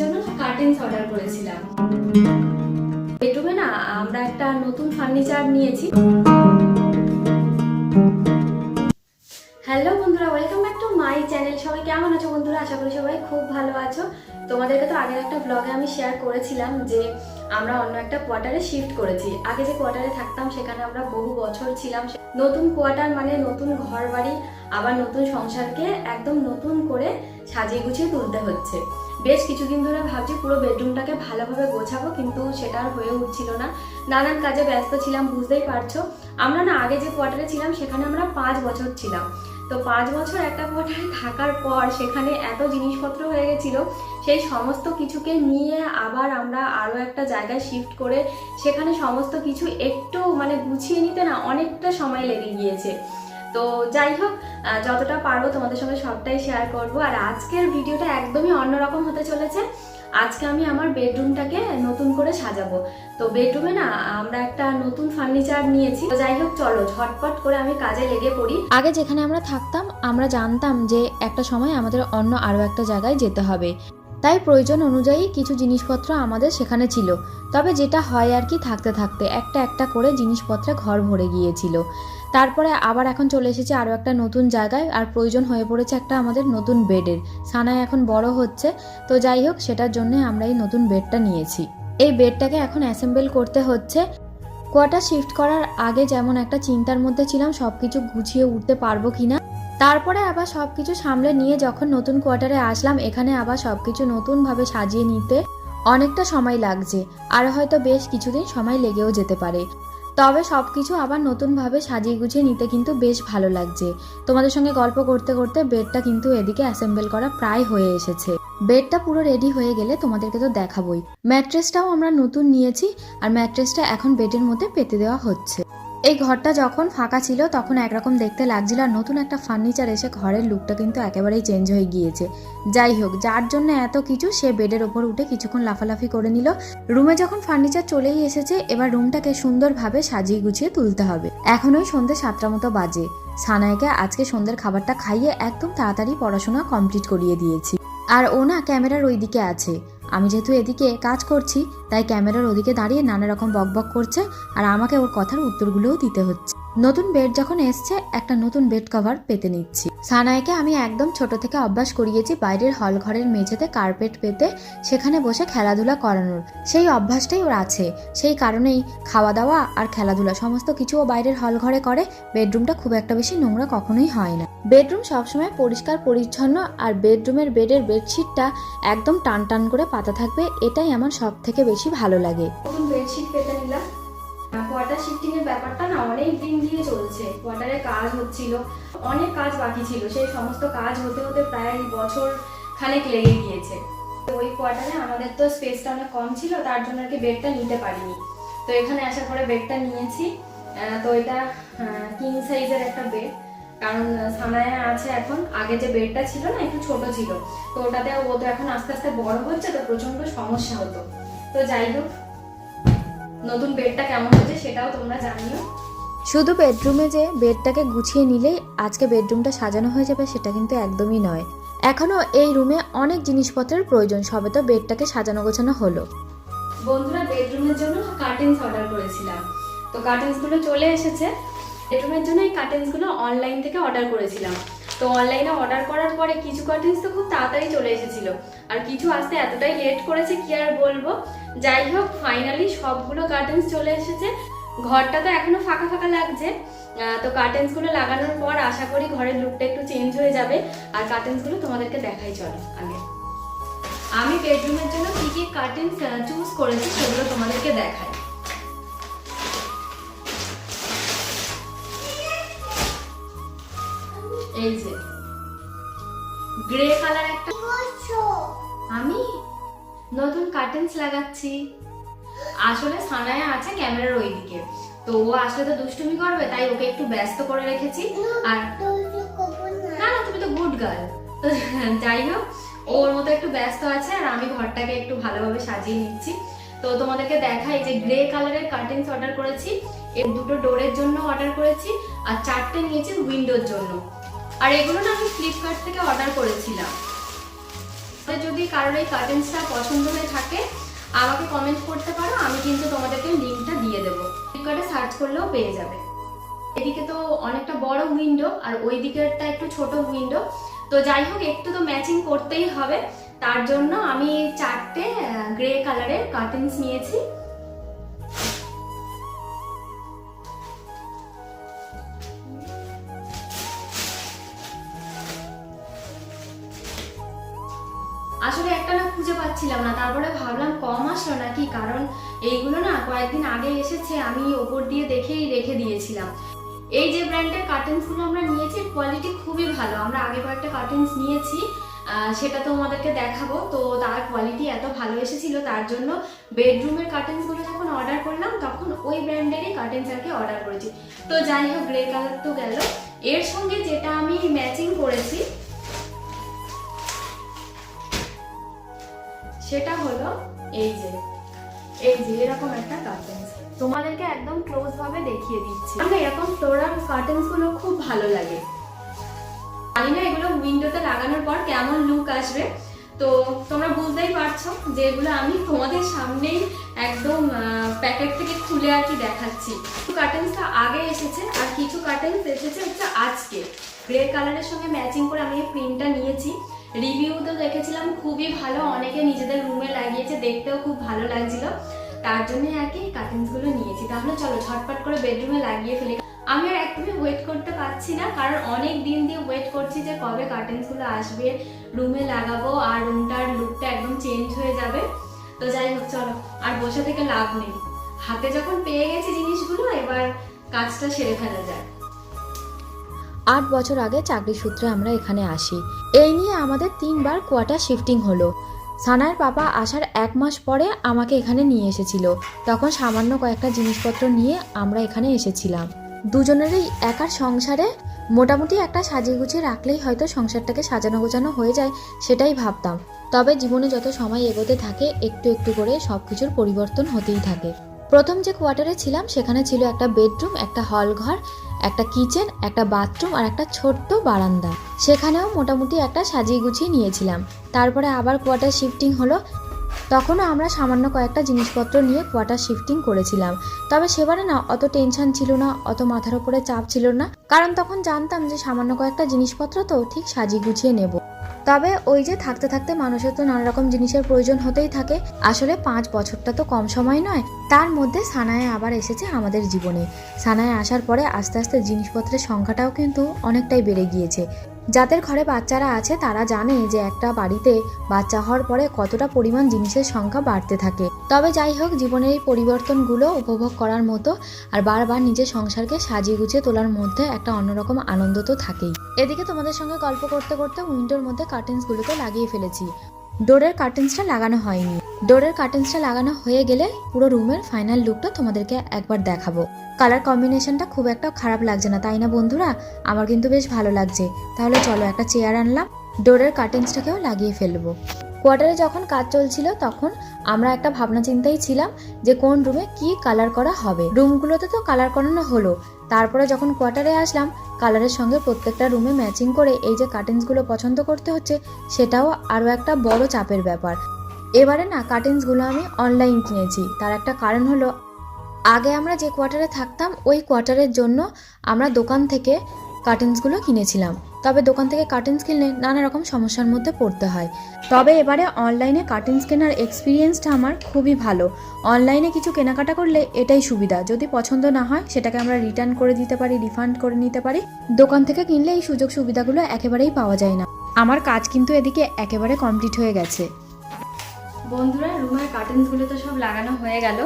জন্য অর্ডার করেছিলাম। বেডরুমে না আমরা একটা নতুন ফার্নিচার নিয়েছি। হ্যালো বন্ধুরা welcome back to my channel সবাই কেমন আছো বন্ধুরা? আশা করি সবাই খুব ভালো আছো। তোমাদেরকে তো আগের একটা ব্লগে আমি শেয়ার করেছিলাম যে আমরা অন্য একটা কোয়ার্টারে শিফট করেছি। আগে যে কোয়ার্টারে থাকতাম, সেখানে আমরা বহু বছর ছিলাম। নতুন কোয়ার্টার মানে নতুন ঘর বাড়ি আবার নতুন সংসারকে একদম নতুন করে সাজিয়ে গুছিয়ে তুলতে হচ্ছে। বেশ কিছুদিন ধরে ভাবছি পুরো বেডরুমটাকে ভালোভাবে গোছাবো, কিন্তু সেটা আর হয়ে উঠছিল না। নানান কাজে ব্যস্ত ছিলাম, বুঝতেই পারছ। আমরা না আগে যে কোয়ার্টারে ছিলাম, সেখানে আমরা পাঁচ বছর ছিলাম। তো পাঁচ বছর একটা কোয়ার্টারে থাকার পর সেখানে এত জিনিসপত্র হয়ে গেছিল, সেই সমস্ত কিছুকে নিয়ে আবার আমরা আরও একটা জায়গায় শিফট করে সেখানে সমস্ত কিছু একটু মানে গুছিয়ে নিতে না অনেকটা সময় লেগে গিয়েছে। তো যাই হোক যতটা পারব তোমাদের সঙ্গে সবটাই শেয়ার করব। আর আজকের ভিডিওটা একদমই অন্যরকম হতে চলেছে। আজকে আমি আমার বেডরুমটাকে নতুন করে সাজাবো। তো বেডরুমে না, আমরা একটা নতুন ফার্নিচার নিয়েছি। তো যাই হোক, চলো, ঝটপট করে আমি কাজে লেগে পড়ি। আগে যেখানে আমরা থাকতাম, আমরা জানতাম যে একটা সময় আমাদের অন্য আরও একটা জায়গায় যেতে হবে। তাই প্রয়োজন অনুযায়ী কিছু জিনিসপত্র আমাদের সেখানে ছিল। তবে যেটা হয় আর কি, থাকতে থাকতে, একটা একটা করে জিনিসপত্রে ঘর ভরে গিয়েছিল। তারপরে আবার এখন চলে এসেছে আরও একটা নতুন জায়গায়, আর প্রয়োজন হয়ে পড়েছে একটা আমাদের নতুন বেডের। সানায় এখন বড় হচ্ছে, তো যাই হোক, সেটার জন্য আমরা এই নতুন বেডটা নিয়েছি। এই বেডটাকে এখন অ্যাসেম্বল করতে হচ্ছে। কোয়ার্টার শিফট করার আগে যেমন একটা চিন্তার মধ্যে ছিলাম সব কিছু গুছিয়ে উঠতে পারব কিনা। তারপরে আবার সব কিছু সামলে নিয়ে যখন নতুন কোয়ার্টারে আসলাম, এখানে আবার সব কিছু নতুনভাবে সাজিয়ে নিতে অনেকটা সময় লাগছে, আর হয়তো বেশ কিছুদিন সময় লেগেও যেতে পারে। তবে সব কিছু আবার নতুনভাবে সাজিয়ে গুছিয়ে নিতে কিন্তু বেশ ভালো লাগছে। তোমাদের সঙ্গে গল্প করতে করতে বেডটা কিন্তু এদিকে অ্যাসেম্বল করা প্রায় হয়ে এসেছে। বেডটা পুরো রেডি হয়ে গেলে তোমাদেরকে তো দেখাবোই। ম্যাট্রেসটাও আমরা নতুন নিয়েছি, আর ম্যাট্রেসটা এখন বেডের মধ্যে পেতে দেওয়া হচ্ছে। এই ঘরটা যখন ফাঁকা ছিল, তখন একরকম দেখতে লাগছিল আর নতুন একটা ফার্নিচার এসে ঘরের লুকটা কিন্তু একেবারেই চেঞ্জ হয়ে গিয়েছে। যাই হোক, যার জন্য এত কিছু, সে বেডের ওপর উঠে কিছুক্ষণ লাফালাফি করে নিল। রুমে যখন ফার্নিচার চলেই এসেছে, এবার রুমটাকে সুন্দরভাবে সাজিয়ে গুছিয়ে তুলতে হবে। এখন ওই সন্ধ্যে সাতটা মতো বাজে। সানায়কে আজকে সন্ধ্যের খাবারটা খাইয়ে একদম তাড়াতাড়ি পড়াশোনা কমপ্লিট করিয়ে দিয়েছি। আর ও না ক্যামেরার ওই দিকে আছে। আমি যেহেতু এদিকে কাজ করছি তাই ক্যামেরার ওদিকে দাঁড়িয়ে নানা রকম বকবক করছে আর আমাকে ওর কথার উত্তরগুলোও দিতে হচ্ছে। নতুন বেড যখন এসছে, একটা নতুন বেড কভার পেতে নিচ্ছি। সানায়কে আমি একদম ছোট থেকে অভ্যাস করিয়েছি বাইরের হল ঘরের মেঝেতে কার্পেট পেতে, সেখানে বসে খেলাধুলা করানোর। সেই অভ্যাসটাই ওর আছে। সেই কারণেই খাওয়া দাওয়া আর খেলাধুলা সমস্ত কিছু ও বাইরের হল ঘরে করে বেডরুমটা খুব একটা বেশি নোংরা কখনোই হয় না। বেডরুম সবসময় পরিষ্কার, পরিচ্ছন্ন আর বেডরুমের বেডের বেডশিটটা একদম টান টান করে পাতা থাকবে, এটাই আমার সব থেকে বেশি ভালো লাগে। নতুন বেডশিট পেতে নিলাম। কোয়ার্টার শিফটিং এর ব্যাপারটা না অনেক দিন দিয়ে চলছে। কোয়ার্টারে কাজ হচ্ছিল, অনেক কাজ বাকি ছিল। সেই সমস্ত কাজ হতে হতে প্রায় বছর খানেক লেগে গিয়েছে। ওই কোয়ার্টারে আমাদের তো স্পেসটা অনেক কম ছিল, তার জন্য আর কি বেডটা নিতে পারিনি। তো এখানে আসার পরে বেডটা নিয়েছি। তো এটা কিং সাইজের একটা বেড কারণ সানায়া আছে এখন। আগে যে বেডটা ছিল না, একটু ছোট ছিল। তো ওটাতে ও তো এখন আস্তে আস্তে বড় হচ্ছে, তো প্রচণ্ড সমস্যা হতো। তো যাই হোক নতুন বেডটা কেমন হচ্ছে সেটাও তোমরা জানিও। শুধু বেডরুমে যে বেডটাকে গুছিয়ে নিলেই আজকে বেডরুমটা সাজানো হয়ে যাবে সেটা কিন্তু একদমই নয়। এখনও এই রুমে অনেক জিনিসপত্রের প্রয়োজন সবে তো বেডটাকে সাজানো গোছানো হলো। বন্ধুরা বেডরুমের জন্য কার্টেন্স অর্ডার করেছিলাম। তো কার্টেন্সগুলো চলে এসেছে। বেডরুমের জন্য এই কার্টেন্সগুলো অনলাইন থেকে অর্ডার করেছিলাম। তো অনলাইনে অর্ডার করার পরে কিছু কার্টেন্স তো খুব তাড়াতাড়ি চলে এসেছিল। আর কিছু আসতে এতটাই লেট করেছে, কি আর বলব? যাই হোক ফাইনালি সবগুলো কার্টেন্স চলে এসেছে। ঘরটা তো এখনও ফাঁকা ফাঁকা লাগছে। তো কার্টেন্সগুলো লাগানোর পর আশা করি ঘরের লুকটা একটু চেঞ্জ হয়ে যাবে। আর কার্টেন্সগুলো তোমাদেরকে দেখাই, চলো, আগে। আমি বেডরুমের জন্য কি কি কার্টেন্স চুজ করেছি সেগুলো তোমাদেরকে দেখাই। এই যে গ্রে কালার একটা আমি নতুন কার্টেন্স লাগাচ্ছি। আসলে সানায়া আছে ক্যামেরার ওইদিকে। তো ও আসলে তো দুষ্টুমি করবে তাই ওকে একটু ব্যস্ত করে রেখেছি। আর না না তুমি তো গুড গার্ল তো যাই হোক ওর মতো একটু ব্যস্ত আছে আর আমি ঘরটাকে একটু ভালোভাবে সাজিয়ে নিচ্ছি। তো তোমাদেরকে দেখাই যে গ্রে কালারের কার্টেন্স অর্ডার করেছি। এর দুটো ডোরের জন্য অর্ডার করেছি আর চারটে নিয়েছি উইন্ডোর জন্য। আর এগুলো না আমি ফ্লিপকার্ট থেকে অর্ডার করেছিলাম। যদি কারোর এই কার্টেন্সটা পছন্দ হয়ে থাকে, আমাকে কমেন্ট করতে পারো, আমি কিন্তু তোমাদেরকে লিঙ্কটা দিয়ে দেবো। ফ্লিপকার্টে সার্চ করলেও পেয়ে যাবে। এদিকে তো অনেকটা বড় উইন্ডো আর ওই দিকেরটা একটু ছোট উইন্ডো তো যাই হোক, একটু তো ম্যাচিং করতেই হবে। তার জন্য আমি চারটে গ্রে কালারের কার্টেন্স নিয়েছি। আসলে একটা না খুঁজে পাচ্ছিলাম না। তারপরে ভাবলাম কম আসলো নাকি? কারণ এইগুলো না কয়েকদিন আগে এসেছে, আমি ওপর দিয়ে দেখেই রেখে দিয়েছিলাম। এই যে ব্র্যান্ডের কার্টেন্সগুলো আমরা নিয়েছি কোয়ালিটি খুবই ভালো। আমরা আগে কয়েকটা কার্টেন্স নিয়েছি সেটা তো আমাদেরকে দেখাবো। তো তার কোয়ালিটি এত ভালো এসেছিল, তার জন্য বেডরুমের কার্টেন্সগুলো যখন অর্ডার করলাম, তখন ওই ব্র্যান্ডেরই কার্টেন্স আর কি অর্ডার করেছি। তো যাই হোক গ্রে কালার তো গেল। এর সঙ্গে যেটা আমি ম্যাচিং করেছি সেটা হলো এই যে এই যে, এরকম একটা কার্টেন্স তোমাদেরকে একদম ক্লোজ ভাবে দেখিয়ে দিচ্ছি। আমার এরকম ফ্লোরাল কার্টেন্সগুলো খুব ভালো লাগে। জানি না এগুলো উইন্ডোতে লাগানোর পর কেমন লুক আসবে। তো তোমরা বুঝতেই পারছ যে এগুলো আমি তোমাদের সামনেই একদম প্যাকেট থেকে খুলে আর কি দেখাচ্ছি। কিছু কার্টেন্সটা আগে এসেছে আর কিছু কার্টেন্স এসেছে হচ্ছে আজকে। গ্রে কালারের সঙ্গে ম্যাচিং করে আমি এই প্রিন্টটা নিয়েছি। রিভিউ তো দেখেছিলাম, খুবই ভালো। অনেকে নিজেদের রুমে লাগিয়েছে, দেখতেও খুব ভালো লাগছিল। তার জন্য আর কি কার্টেন্সগুলো নিয়েছি। তাহলে চলো, ঝটপট করে বেডরুমে লাগিয়ে ফেলি। আমি আর একদমই ওয়েট করতে পারছি না, কারণ অনেক দিন দিয়ে ওয়েট করছি যে কবে কার্টেন্সগুলো আসবে। রুমে লাগাবো, আর রুমটার লুকটা একদম চেঞ্জ হয়ে যাবে। তো যাই হোক, চলো। আর বসে থেকে লাভ নেই। হাতে যখন পেয়ে গেছি জিনিসগুলো, এবার কাজটা সেরে ফেলা যায় আট বছর আগে চাকরি সূত্রে আমরা এখানে আসি। এই নিয়ে আমাদের তিনবার কোয়ার্টার শিফটিং হলো। সানার পাপা আসার এক মাস পরে আমাকে এখানে নিয়ে এসেছিল। তখন সামান্য কয়েকটা জিনিসপত্র নিয়ে আমরা এখানে এসেছিলাম। দুজনেরই একার সংসারে মোটামুটি একটা সাজিয়ে গুছিয়ে রাখলেই হয়তো সংসারটাকে সাজানো গোছানো হয়ে যায় সেটাই ভাবতাম। তবে জীবনে যত সময় এগোতে থাকে, একটু একটু করে সব কিছুর পরিবর্তন হতেই থাকে। প্রথম যে কোয়ার্টারে ছিলাম, সেখানে ছিল একটা বেডরুম, একটা হল ঘর একটা কিচেন, একটা বাথরুম আর একটা ছোট্ট বারান্দা। সেখানেও মোটামুটি একটা সাজিয়ে গুছিয়ে নিয়েছিলাম। তারপরে আবার কোয়ার্টার শিফটিং হলো। তখনও আমরা সামান্য কয়েকটা জিনিসপত্র নিয়ে কোয়ার্টার শিফটিং করেছিলাম। তবে সেবারে না, অত টেনশন ছিল না, অত মাথার ওপরে চাপ ছিল না। কারণ তখন জানতাম যে সামান্য কয়েকটা জিনিসপত্র তো ঠিক সাজিয়ে গুছিয়ে নেব। তবে ওই যে থাকতে থাকতে মানুষের তো নানা রকম জিনিসের প্রয়োজন হতেই থাকে। আসলে পাঁচ বছরটা তো কম সময় নয়। তার মধ্যে সানায় আবার এসেছে আমাদের জীবনে। সানায় আসার পরে আস্তে আস্তে জিনিসপত্রের সংখ্যাটাও কিন্তু অনেকটাই বেড়ে গিয়েছে। যাদের ঘরে বাচ্চারা আছে, তারা জানে যে একটা বাড়িতে বাচ্চা হওয়ার পরে কতটা পরিমাণ জিনিসের সংখ্যা বাড়তে থাকে। তবে যাই হোক, জীবনের এই পরিবর্তনগুলো উপভোগ করার মতো আর বারবার নিজের সংসারকে সাজিয়ে গুছিয়ে তোলার মধ্যে একটা অন্যরকম আনন্দ তো থাকেই। এদিকে তোমাদের সঙ্গে গল্প করতে করতে উইন্ডোর মধ্যে কার্টেন্সগুলোকে লাগিয়ে ফেলেছি। ডোরের কার্টেন্সটা লাগানো হয়নি। ডোরের কার্টেন্সটা লাগানো হয়ে গেলে পুরো রুমের ফাইনাল লুকটা তোমাদেরকে একবার দেখাবো। কালার কম্বিনেশনটা খুব একটা খারাপ লাগছে না, তাই না বন্ধুরা? আমার কিন্তু বেশ ভালো লাগছে। তাহলে চলো একটা চেয়ার আনলাম। ডোরের কার্টেন্সটাকেও লাগিয়ে ফেলব। কোয়ার্টারে যখন কাজ চলছিল, তখন আমরা একটা ভাবনা চিন্তাই ছিলাম যে কোন রুমে কি কালার করা হবে। রুমগুলোতে তো কালার করানো হলো। তারপরে যখন কোয়ার্টারে আসলাম কালারের সঙ্গে প্রত্যেকটা রুমে ম্যাচিং করে এই যে কার্টেন্সগুলো পছন্দ করতে হচ্ছে, সেটাও আরও একটা বড় চাপের ব্যাপার। এবারে না কার্টেন্সগুলো আমি অনলাইন কিনেছি। তার একটা কারণ হলো, আগে আমরা যে কোয়ার্টারে থাকতাম, ওই কোয়ার্টারের জন্য আমরা দোকান থেকে কার্টেন্সগুলো কিনেছিলাম। তবে দোকান থেকে কার্টেন্স কিনলে নানা রকম সমস্যার মধ্যে পড়তে হয়। তবে এবারে অনলাইনে কার্টেন্স কেনার এক্সপিরিয়েন্সটা আমার খুবই ভালো। অনলাইনে কিছু কেনাকাটা করলে এটাই সুবিধা। যদি পছন্দ না হয়, সেটাকে আমরা রিটার্ন করে দিতে পারি রিফান্ড করে নিতে পারি। দোকান থেকে কিনলে এই সুযোগ সুবিধাগুলো একেবারেই পাওয়া যায় না। আমার কাজ কিন্তু এদিকে একেবারে কমপ্লিট হয়ে গেছে। বন্ধুরা রুমের কার্টেন্সগুলো তো সব লাগানো হয়ে গেল।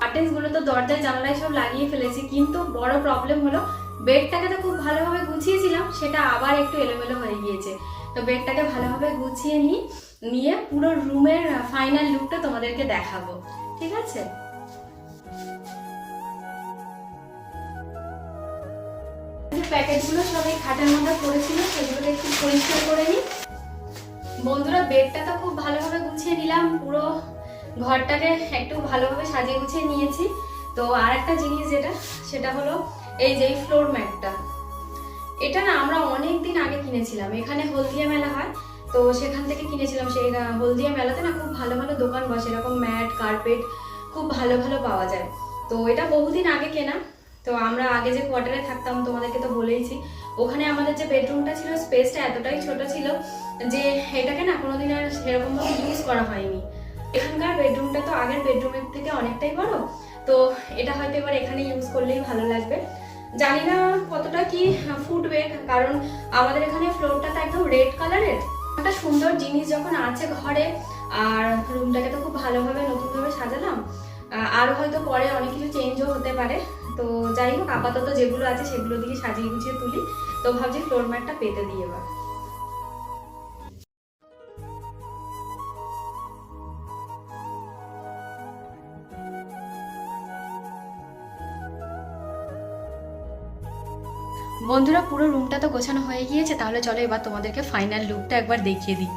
কার্টেন্সগুলো তো দরজায় জানলায় সব লাগিয়ে ফেলেছি, কিন্তু বড় প্রবলেম হলো বেডটাকে তো খুব ভালোভাবে গুছিয়েছিলাম, সেটা আবার একটু এলোমেলো হয়ে গিয়েছে। তো বেডটাকে ভালোভাবে গুছিয়ে নিই নিয়ে পুরো রুমের ফাইনাল লুকটা তোমাদেরকে দেখাবো, ঠিক আছে? প্যাকেটগুলো সব এই খাটের মধ্যে পড়েছিল, সেগুলোকে একটু পরিষ্কার করে নিই বন্ধুরা বেডটা তো খুব ভালোভাবে গুছিয়ে নিলাম, পুরো ঘরটাকে একটু ভালোভাবে সাজিয়ে গুছিয়ে নিয়েছি। তো আর একটা জিনিস যেটা, সেটা হলো এই যে ফ্লোর ম্যাটটা এটা না আমরা অনেক দিন আগে কিনেছিলাম। এখানে হলদিয়া মেলা হয়, তো সেখান থেকে কিনেছিলাম সেই হলদিয়া মেলাতে না খুব ভালো ভালো দোকান বসে। এরকম ম্যাট কার্পেট খুব ভালো ভালো পাওয়া যায়। তো এটা বহুদিন আগে কেনা। তো আমরা আগে যে কোয়ার্টারে থাকতাম, তোমাদেরকে তো বলেইছি, ওখানে আমাদের যে বেডরুমটা ছিল স্পেসটা এতটাই ছোট ছিল যে এটাকে না কোনোদিন আর সেরকম ভাবে ইউজ করা হয়নি। এখানকার বেডরুমটা তো আগের বেডরুমের থেকে অনেকটাই বড়। তো এটা হয়তো এবার এখানে ইউজ করলেই ভালো লাগবে। জানি না কতটা কি ফুটবে, কারণ আমাদের এখানে ফ্লোরটা তো একদম রেড কালারের একটা সুন্দর জিনিস যখন আছে ঘরে, আর রুমটাকে তো খুব ভালোভাবে নতুনভাবে সাজালাম আরও আর হয়তো পরে অনেক কিছু চেঞ্জও হতে পারে। তো যাই হোক, আপাতত যেগুলো আছে সেগুলো দিয়ে সাজিয়ে গুছিয়ে তুলি। তো ভাবছি ফ্লোর ম্যাটটা পেতে দিয়ে এবার। বন্ধুরা পুরো রুমটা তো গোছানো হয়ে গিয়েছে, তাহলে চলো এবার তোমাদেরকে ফাইনাল লুকটা একবার দেখিয়ে দিই।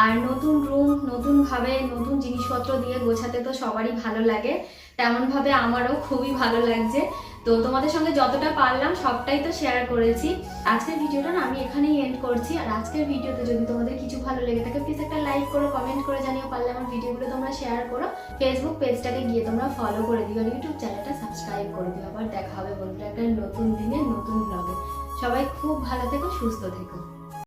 আর নতুন রুম নতুন ভাবে নতুন জিনিসপত্র দিয়ে গোছাতে তো সবারই ভালো লাগে। তেমন ভাবে আমারও খুবই ভালো লাগছে। তো তোমাদের সঙ্গে যতটা পারলাম সবটাই তো শেয়ার করেছি। আজকের ভিডিওটা আমি এখানেই এন্ড করছি। আর আজকের ভিডিওতে যদি তোমাদের কিছু ভালো লেগে থাকে প্লিজ একটা লাইক করো কমেন্ট করে জানিও, পারলে আমার ভিডিওগুলো তোমরা শেয়ার করো। ফেসবুক পেজটাকে গিয়ে তোমরা ফলো করে দিও ইউটিউব চ্যানেলটা সাবস্ক্রাইব করে দিও। আবার দেখা হবে বন্ধুরা একটা নতুন দিনে, নতুন ব্লগে সবাই খুব ভালো থেকো, সুস্থ থেকো।